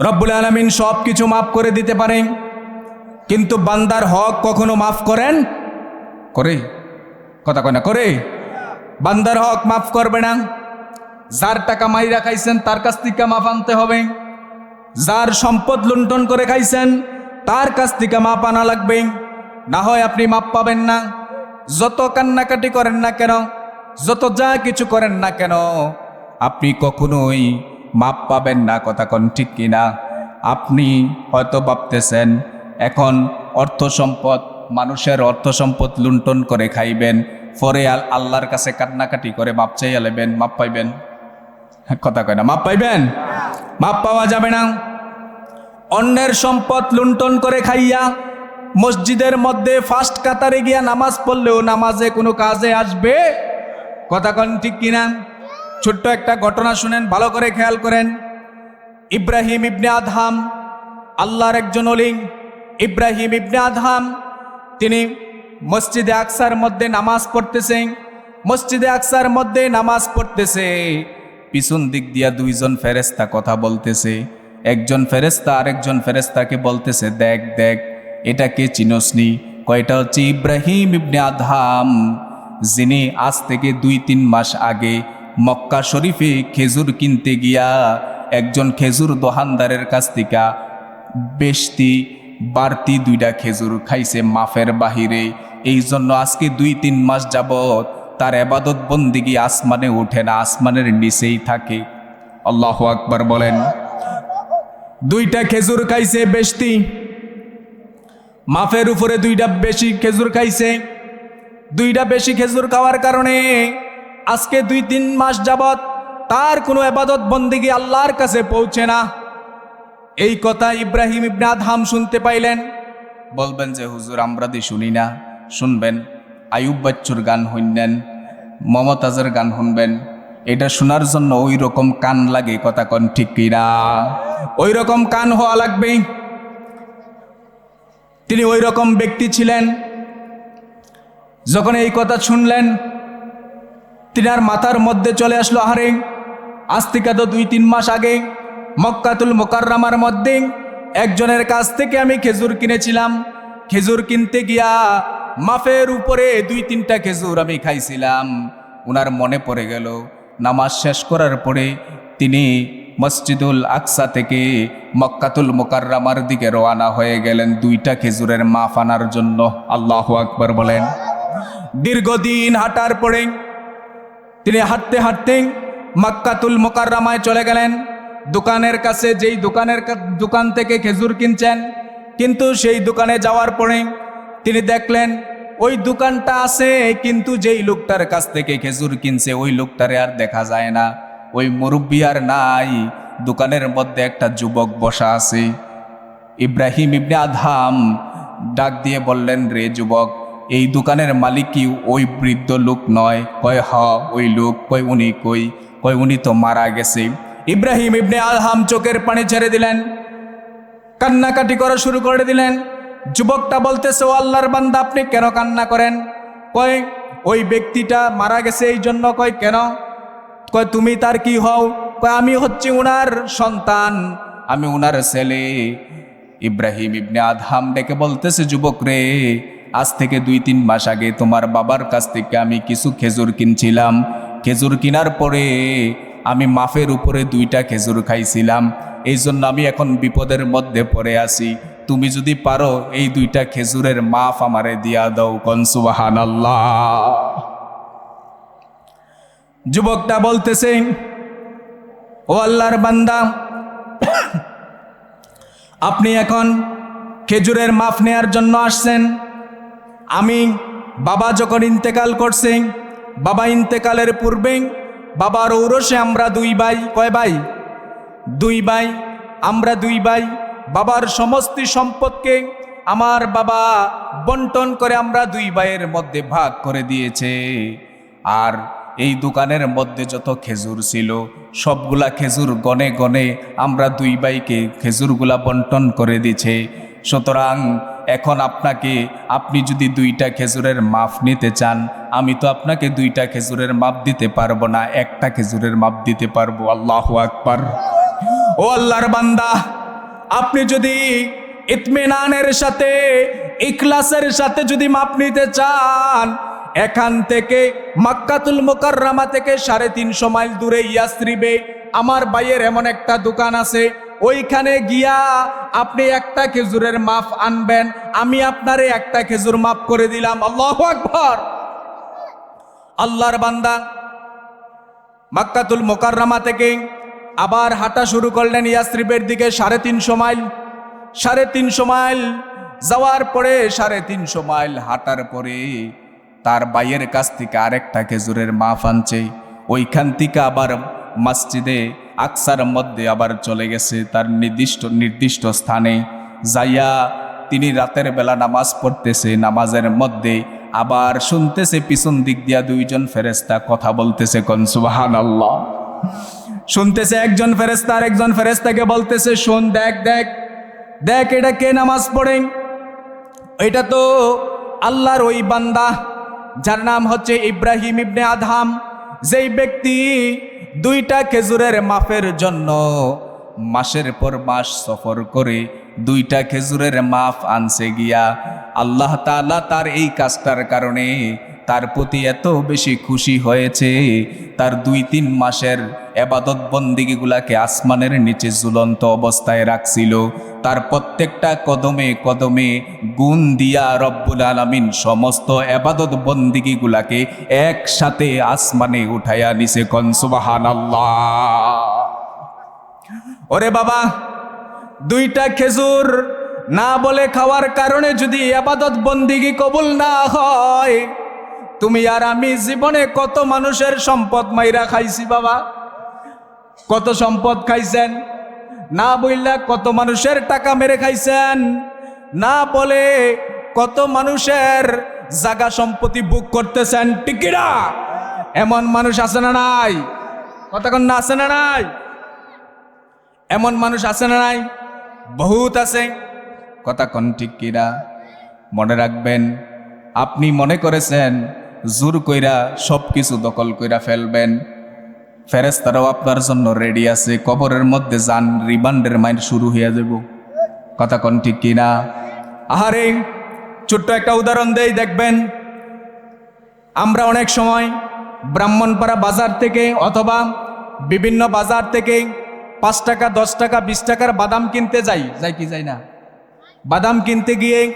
রব্বুল আলমিন সব কিছু মাফ করে দিতে পারেন কিন্তু বান্দার হক কখনো মাফ করেন? করে। কথা কয় না, করে। বান্দার হক মাফ করবে না। যার টাকা মাইরা খাইছেন, তার কাছ থেকে মাফ আনতে হবে। যার সম্পদ লুণ্ঠন করে খাইছেন, তার কাছ থেকে মাপ আনা লাগবে। না হয় আপনি মাপ পাবেন না। যত কান্নাকাটি করেন না কেন, যত যা কিছু করেন না কেন, আপনি কখনোই মাপ পাবেন না কথা কোন ঠিক কিনা? আপনি হয়তো ভাবতেছেন, এখন অর্থ সম্পদ, মানুষের অর্থ সম্পদ লুণ্ঠন করে খাইবেন, পরে আল, আল্লাহর কাছে কান্নাকাটি করে মাপ চাইয়া লেবেন মাপ পাইবেন? কথা কয় না, মাপ পাইবেন? মাপ পাওয়া যাবে না। অন্যের সম্পদ লুণ্ঠন করে খাইয়া মসজিদের মধ্যে ফার্স্ট কাতারে গিয়া নামাজ পড়লেও নামাজে কোনো কাজে আসবে? কথা কন ঠিক কিনা? ছোট্ট একটা ঘটনা শুনেন, ভালো করে খেয়াল করেন। ইব্রাহিম ইবনে আদহাম, আল্লাহর একজন অলিং ইব্রাহিম ইবনে আদহাম, তিনি মসজিদে আকসার মধ্যে নামাজ পড়তেছেন। মসজিদে আকসার মধ্যে নামাজ পড়তেছে। পিছন দিক দিয়া দুইজন ফেরেস্তা কথা বলতেছে। একজন ফেরেস্তা আরেকজন ফেরেস্তাকে বলতেছে, দেখ দেখ, এটা কে চিনসনি? কয়টা হচ্ছে ইব্রাহিম ইবনে আদহাম, যিনি আজ থেকে দুই তিন মাস আগে মক্কা শরীফে খেজুর কিনতে গিয়া একজন খেজুর দোহানদারের কাছ থেকে বেশতি, বাড়তি দুইটা খেজুর খাইছে মাফের বাহিরে। এই জন্য আজকে দুই তিন মাস যাবৎ তার এবাদত বন্দিগি আসমানে ওঠে না, আসমানের নিচেই থাকে। আল্লাহ আকবার বলেন, দুইটা খেজুর খাইছে বেশতি, মাফের উপরে দুইটা বেশি খেজুর খাইছে, দুইটা বেশি খেজুর খাওয়ার কারণে আজকে দুই তিন মাস যাবৎ তার কোনো এবাদত বন্দিগি আল্লাহর কাছে পৌঁছে না। এই কথা ইব্রাহিম ইবনে আদহাম শুনতে পাইলেন। বলবেন যে, হুজুর, আমরা দি শুনি না। শুনবেন, আয়ুব বাচ্চুর গান শুনবেন মমতাজের গান শুনবেন এটা শোনার জন্য ওই রকম কান লাগে কথা কন ঠিক কিনা ওই রকম কান হওয়া লাগবে তিনি ওই রকম ব্যক্তি ছিলেন। যখন এই কথা শুনলেন তিনার মাথার মধ্যে চলে আসলো আহারে। আজ থেকে তো দুই তিন মাস আগে মক্কাতুল মোকাররামার মধ্যে একজনের কাছ থেকে আমি খেজুর কিনেছিলাম। খেজুর কিনতে গিয়া মাফের উপরে দুই তিনটা খেজুর আমি খাইছিলাম। উনার মনে পড়ে গেল, নামাজ শেষ করার পরে তিনি মসজিদুল আকসা থেকে মক্কাতুল মোকাররামার দিকে রওয়ানা হয়ে গেলেন দুইটা খেজুরের মাফ আনার জন্য। আল্লাহ আকবর বলেন। দীর্ঘদিন হাঁটার পরে তিনি হাঁটতে হাঁটতে মাক্কাতুল মোকাররামায় চলে গেলেন। দোকানের কাছে, যেই দোকানের দোকান থেকে খেজুর কিনছেন। কিন্তু সেই দোকানে যাওয়ার পরে তিনি দেখলেন, ওই দোকানটা আছে, কিন্তু যেই লোকটার কাছ থেকে খেজুর কিনছে, ওই লোকটারে আর দেখা যায় না। ওই মুরব্বী আর নাই। দোকানের মধ্যে একটা যুবক বসা আছে। ইব্রাহিম ইবনে আধাম ডাক দিয়ে বললেন, রে যুবক এই দোকানের মালিক কি? ওই বৃদ্ধ লোক নয়। কয়, হ, ওই লোক। কয়, উনি কই? কয়, উনি তো মারা গেছে। ইব্রাহিম ইবনে আলহাম চোখের পানি ছেড়ে দিলেন। কান্নাকাটি করা শুরু করে দিলেন। যুবকটা বলতেছে, ও আল্লাহর বান্দা, আপনি কেন কান্না করেন? কয়, ওই ব্যক্তিটা মারা গেছে এই জন্য। কয়, কেন? কয়, তুমি তার কি হও? কয়, আমি হচ্ছি উনার সন্তান। আমি উনার ছেলে। ইব্রাহিম ইবনে আদহাম ডেকে বলতেছে, যুবক রে আজ থেকে দুই তিন মাস আগে তোমার বাবার কাছ থেকে আমি কিছু খেজুর কিনছিলাম। খেজুর কেনার পরে আমি মাফের উপরে দুইটা খেজুর খাইছিলাম। এই জন্য আমি এখন বিপদের মধ্যে পড়ে আছি। তুমি যদি পারো এই দুইটা খেজুরের মাফ আমারে দিয়া দাও কনসুবাহান আল্লাহ যুবকটা বলতেছে, ও আল্লাহর বান্দা, আপনি এখন খেজুরের মাফ নেয়ার জন্য আসছেন। আমি বাবা যখন ইন্তেকাল করছে, বাবা ইন্তেকালের পূর্বে বাবার ঔরসে আমরা দুই ভাই, কয় ভাই? দুই ভাই, আমরা দুই ভাই। বাবার সমস্ত সম্পদকে আমার বাবা বন্টন করে আমরা দুই ভাইয়ের মধ্যে ভাগ করে দিয়েছে। আর এই দোকানের মধ্যে যত খেজুর ছিল, সবগুলা খেজুর গনে গনে আমরা দুই ভাইকে খেজুরগুলা বন্টন করে দিছে। সুতরাং এখন আপনাকে, আপনি যদি দুইটা খেজুরের মাপ নিতে চান, আমি তো আপনাকে দুইটা খেজুরের মাপ দিতে পারব না, একটা খেজুরের মাপ দিতে পারব। আল্লাহ আকবার। ও আল্লাহর বান্দা, আপনি যদি ইতমিনানের সাথে, ইখলাসের সাথে যদি মাপ নিতে চান, এখান থেকে মাক্কাতুল মোকাররামা থেকে সাড়ে তিনশো মাইল দূরে ইয়াসরিবে, আমার ভাইয়ের এমন একটা দোকান আছে ওইখানে গিয়া আপনি একটা খেজুরের মাফ আনবেন, আমি আপনারে একটা খেজুর মাফ করে দিলাম। আল্লাহ আকবর। আল্লাহর বান্দা মাক্কাতুল মোকাররামা থেকে আবার হাঁটা শুরু করলেন ইয়াসরিবের দিকে সাড়ে তিনশো মাইল। সাড়ে তিনশো মাইল যাওয়ার পরে সাড়ে তিনশো মাইল হাঁটার পরে তার বাইয়ের কাছ থেকে আরেকটা খেজুরের মাফ আনছে। ওইখান থেকে আবার মসজিদে আকসার মধ্যে আবার চলে গেছে তার নির্দিষ্ট নির্দিষ্ট স্থানে। যাইয়া তিনি রাতের বেলা নামাজ পড়তেছে, নামাজের মধ্যে আবার শুনতেছে, পিছন দিক দিয়া দুইজন ফেরেস্তা কথা বলতেছে কনসুবাহান আল্লাহ শুনতেছে একজন ফেরেস্তা আর একজন ফেরেস্তাকে বলতেছে, শোন, দেখ দেখ দেখ, এটা কে নামাজ পড়ে? এটা তো আল্লাহর ওই বান্দা, যার নাম হচ্ছে ইব্রাহিম ইবনে আধাম যেই ব্যক্তি দুইটা খেজুরের মাফের জন্য। মাসের পর মাস সফর করে দুইটা খেজুরের মাফ আনছে গিয়া আল্লাহ তালা তার এই কাজটার কারণে তার প্রতি এত বেশি খুশি হয়েছে। তার দুই তিন মাসের এবাদত বন্দিগিগুলাকে আসমানের নিচে ঝুলন্ত অবস্থায় রাখছিল। তার প্রত্যেকটা কদমে কদমে গুণ দিয়া রব্বুল আলামিন সমস্ত এবাদত বন্দিগিগুলাকে একসাথে আসমানে উঠাইয়া নিছে কনসুবাহান ওরে বাবা, দুইটা খেজুর না বলে খাওয়ার কারণে যদি আবাদত বন্দিগি কবুল না হয় তুমি আর আমি জীবনে কত মানুষের সম্পদ মাইরা খাইছি বাবা? কত সম্পদ খাইছেন? না বললা কত মানুষের টাকা মেরে খাইছেন? না বলে কত মানুষের জাগা সম্পত্তি বুক করতেছেন? টিকিরা এমন মানুষ আছে না নাই? কতক্ষণ না আছে না নাই? এমন মানুষ আছে না নাই? বহুত আছে। ঠিক কিনা? মনে রাখবেন, আপনি মনে করেছেন জোর কইরা সব কিছু দখল কইরা ফেলবেন। ফেরেস্তারাও আপনার জন্য রেডি আছে। কবরের মধ্যে যান, রিমান্ডের মাইন্ড শুরু হয়ে যাব কথা কন ঠিক কিনা? আহারে, ছোট্ট একটা উদাহরণ দেই, দেখবেন। আমরা অনেক সময় ব্রাহ্মণপাড়া বাজার থেকে অথবা বিভিন্ন বাজার থেকে পাঁচ টাকা, দশ টাকা, বিশ টাকার বাদাম কিনতে যাই। যাই কি যাই না? বাদাম কিনতে গিয়ে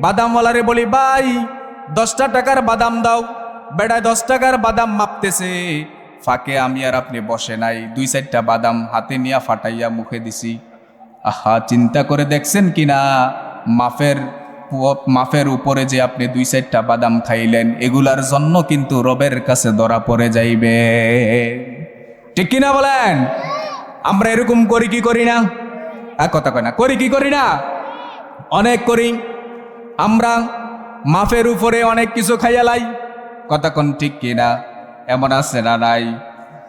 বাদামওয়ালারে বলি, ভাই দশটা টাকার বাদাম দাও। বেড়ায় দশ টাকার বাদাম মাপতেছে। ফাঁকে আমি আর আপনি বসে নাই। দুই চারটা বাদাম হাতে নিয়ে ফাটাইয়া মুখে দিছি। আহা, চিন্তা করে দেখছেন কি না? মাফের মাফের উপরে যে আপনি দুই চারটা বাদাম খাইলেন, এগুলার জন্য কিন্তু রবের কাছে ধরা পড়ে যাইবে। ঠিক কিনা বলেন? আমরা এরকম করি কি করি না? এক কথা কয় না, করি কি করি না? অনেক করি। আমরা মাফের উপরে অনেক কিছু খাইয়ালাই কথা কোন ঠিক কিনা? এমন আছে না নাই?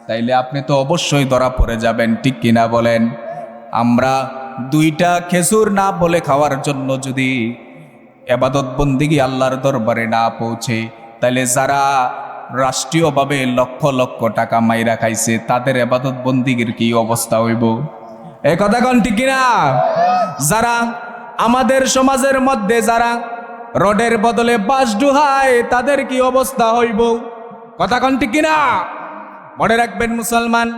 তাইলে আপনি তো অবশ্যই ধরা পড়ে যাবেন, ঠিক কিনা বলেন? আমরা দুইটা খেজুর না বলে খাওয়ার জন্য যদি এবাদত বন্দিগি আল্লাহর দরবারে না পৌঁছে তাহলে যারা রাষ্ট্রীয়ভাবে লক্ষ লক্ষ টাকা মাইরা খাইছে, তাদের এবাদত বন্দিগির কি অবস্থা হইব? এ কথা কন ঠিক কিনা? যারা আমাদের সমাজের মধ্যে যারা রডের বদলে বাস ডুহায় তাদের কি অবস্থা হইব? কথা ঠিক কিনা? মনে রাখবেন মুসলমান,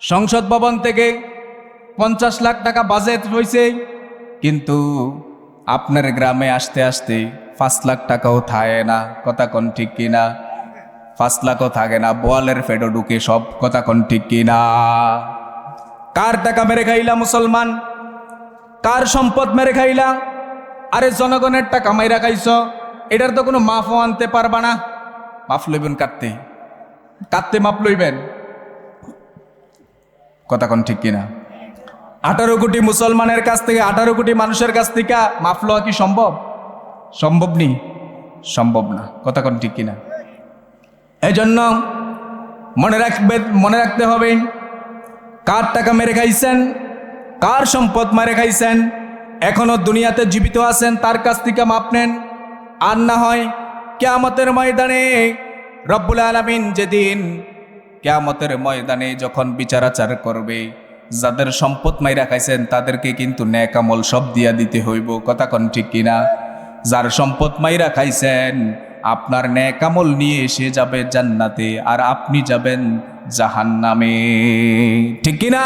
সংসদ ভবন থেকে পঞ্চাশ লাখ টাকা বাজেট হয়েছে কিন্তু আপনার গ্রামে আসতে আসতে পাঁচ লাখ টাকাও থাকে না। কথা কন ঠিক কিনা? পাঁচ লাখও থাকে না। বোয়ালের ফেডো ঢুকে সব কথা কন ঠিক কিনা? কার টাকা মেরে খাইলা মুসলমান? কার সম্পদ মেরে খাইলা? আরে জনগণের টাকা মাইরা খাইছ, এটার তো কোনো মাফও আনতে পারবা না। মাফ লইবেন কাটতে কাটতে মাপ লইবেন। কথা কোন ঠিক কিনা? আঠারো কোটি মুসলমানের কাছ থেকে, আঠারো কোটি মানুষের কাছ থেকে মাফ লওয়া কি সম্ভব? সম্ভব নেই সম্ভব না। কথা কোন ঠিক কিনা? এই জন্য মনে রাখবে, মনে রাখতে হবে, কার টাকা মেরে খাইছেন, কার সম্পদ মেরে খাইছেন এখনও দুনিয়াতে জীবিত আছেন, তার কাছ থেকে মাপ নেন। আর না হয় কেয়ামতের ময়দানে রব্বুল আলমিন যেদিন কেয়ামতের ময়দানে যখন বিচারাচার করবে, যাদের সম্পদ মাইরা খাইছেন, তাদেরকে কিন্তু ন্যাকামল সব দিয়া দিতে হইব। কথা কন ঠিক কিনা যার সম্পদ মাইরা খাইছেন, আপনার ন্যাকামল নিয়ে এসে যাবে জান্নাতে, আর আপনি যাবেন জাহান্নামে। ঠিক কিনা